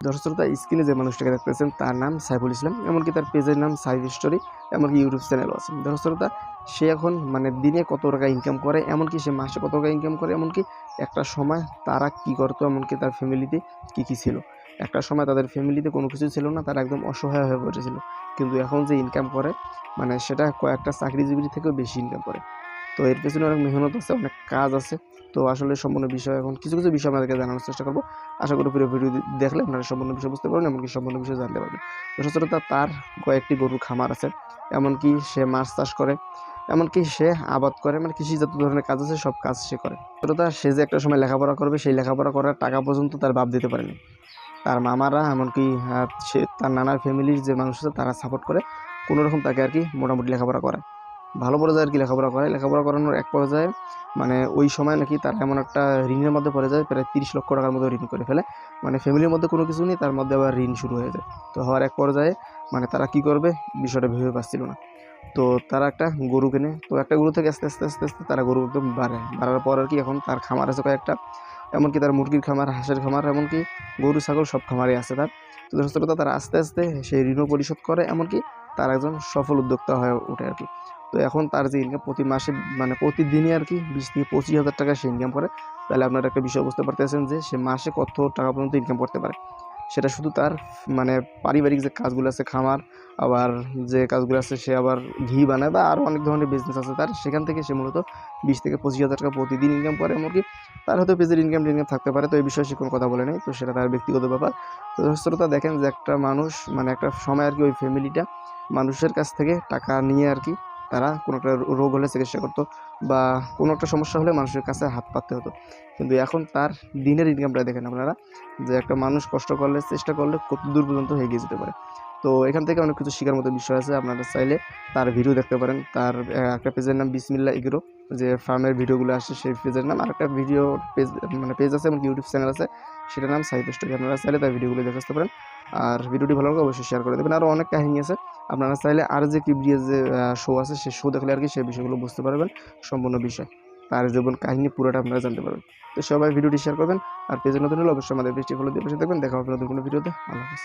দর্শকতা স্ক্রিনে যে মানুষটাকে দেখতেছেন, তার নাম সাইফুল ইসলাম, এমনকি তার পেজের নাম সাইফ স্টোরি, এমনকি ইউটিউব চ্যানেলও আছে। দর্শকতা, সে এখন মানে দিনে কত টাকা ইনকাম করে, এমনকি সে মাসে কত টাকা ইনকাম করে, এমনকি একটা সময় তারা কি করতো, এমনকি তার ফ্যামিলিতে কি কি ছিল। একটা সময় তাদের ফ্যামিলিতে কোনো কিছু ছিল না, তারা একদম অসহায় হয়ে পড়েছিল। কিন্তু এখন যে ইনকাম করে মানে সেটা কয়েকটা চাকরিজীবী থেকেও বেশি ইনকাম করে। তো এর পেছনে অনেক মেহনত আছে, অনেক কাজ আছে। তো আসলে সম্পূর্ণ বিষয় এখন কিছু কিছু বিষয় আপনাদেরকে জানানোর চেষ্টা করব। আশা করি পুরো ভিডিও দেখলে আপনারা সম্পূর্ণ বিষয় বুঝতে পারবেন এমনকি সম্পূর্ণ বিষয় জানতে পারবেন। তো সচরাচর তার কয়েকটি গরুর খামার আছে, এমনকি সে মাছ চাষ করে, এমনকি সে আবাদ করে মানে কৃষি কৃষিজাত ধরনের কাজ আছে, সব কাজ সে করে। সচরাচর সে যে একটা সময় লেখাপড়া করবে, সেই লেখাপড়া করার টাকা পর্যন্ত তার বাপ দিতে পারেনি। তার মামারা, এমনকি সে, তার নানার ফ্যামিলির যে মানুষ আছে, তারা সাপোর্ট করে, কোনোরকম তাকে আর কি মোটামুটি লেখাপড়া করে ভালো পর্যায়ে আর কি লেখাপড়া করে। লেখাপড়া করানোর এক পর্যায়ে মানে ওই সময় নাকি তার এমন একটা ঋণের মধ্যে পড়ে যায়, প্রায় তিরিশ লক্ষ টাকার মতো ঋণ করে ফেলে। মানে ফ্যামিলির মধ্যে কোনো কিছু নেই, তার মধ্যে আবার ঋণ শুরু হয়ে যায়। তো হওয়ার এক পর্যায়ে মানে তারা কি করবে, বিষয়টা ভেবে পাচ্ছিল না। তো তারা একটা গরু কেনে। তো একটা গরু থেকে আস্তে আস্তে আস্তে আস্তে তারা গরু একদম বাড়ে বাড়ার পর আর কি এখন তার খামার আছে কয়েকটা। এমনকি তার মুরগির খামার, হাঁসের খামার, এমনকি গরু, ছাগল সব খামারে আছে তার। তো দর্শকতা তারা আস্তে আস্তে সেই ঋণও পরিশোধ করে, এমনকি তার একজন সফল উদ্যোক্তা হয়ে ওঠে আর কি। তো এখন তার যে ইনকাম প্রতি মাসে মানে প্রতিদিনই আর কি বিশ থেকে পঁচিশ হাজার টাকা সে ইনকাম করে। তাহলে আপনারা একটা বিষয় বুঝতে পারতেছেন যে সে মাসে কত টাকা পর্যন্ত ইনকাম করতে পারে। সেটা শুধু তার মানে পারিবারিক যে কাজগুলো আছে খামার, আবার যে কাজগুলো আছে সে আবার ঘি বানায় বা আরও অনেক ধরনের বিজনেস আছে তার, সেখান থেকে সে মূলত বিশ থেকে পঁচিশ হাজার টাকা প্রতিদিন ইনকাম করে, এমনকি তার হয়তো পেজের ইনকাম টিনকাম থাকতে পারে, তো এই বিষয়ে সে কোনো কথা বলে নেই, তো সেটা তার ব্যক্তিগত ব্যাপার। তো শ্রোতা, দেখেন যে একটা মানুষ মানে একটা সময় আর কি ওই ফ্যামিলিটা মানুষের কাছ থেকে টাকা নিয়ে আর কি তারা কোনো একটা রোগ হলে চিকিৎসা করতো বা কোনো একটা সমস্যা হলে মানুষের কাছে হাত পাততে হতো। কিন্তু এখন তার দিনের ইনকামটা দেখেন আপনারা, যে একটা মানুষ কষ্ট করলে, চেষ্টা করলে কত দূর পর্যন্ত এগিয়ে যেতে পারে। তো এখান থেকে অনেক কিছু শেখার মতো বিষয় আছে, আপনারা চাইলে তার ভিডিও দেখতে পারেন। তার একটা পেজের নাম বিসমিল্লা ইগরো যে ফার্মের ভিডিওগুলো আসে সেই পেজের নাম আর একটা ভিডিও পেজ মানে পেজ আছে এমনকি ইউটিউব চ্যানেল আছে, সেটার নাম সাইফ স্টোরি আপনারা চাইলে তার ভিডিওগুলো দেখে আসতে পারেন। আর ভিডিওটি ভালো লাগলে অবশ্যই শেয়ার করে দেবেন। আরও অনেক কাহিনী আছে। আপনারা চাইলে আর যে কিবরিয়ার যে শো আছে, সেই শো দেখলে আর কি সেই বিষয়গুলো বুঝতে পারবেন, সম্পূর্ণ বিষয়। তার জীবন কাহিনী পুরোটা আপনারা জানতে পারবেন। তো সবাই ভিডিওটি শেয়ার করবেন, আর পেজে নতুন হলে অবশ্যই আমাদের পেজটি ফলো দিয়ে পাশে দেখবেন দেখা হবে নতুন কোনো ভিডিওতে আল্লাহ হাফিজ।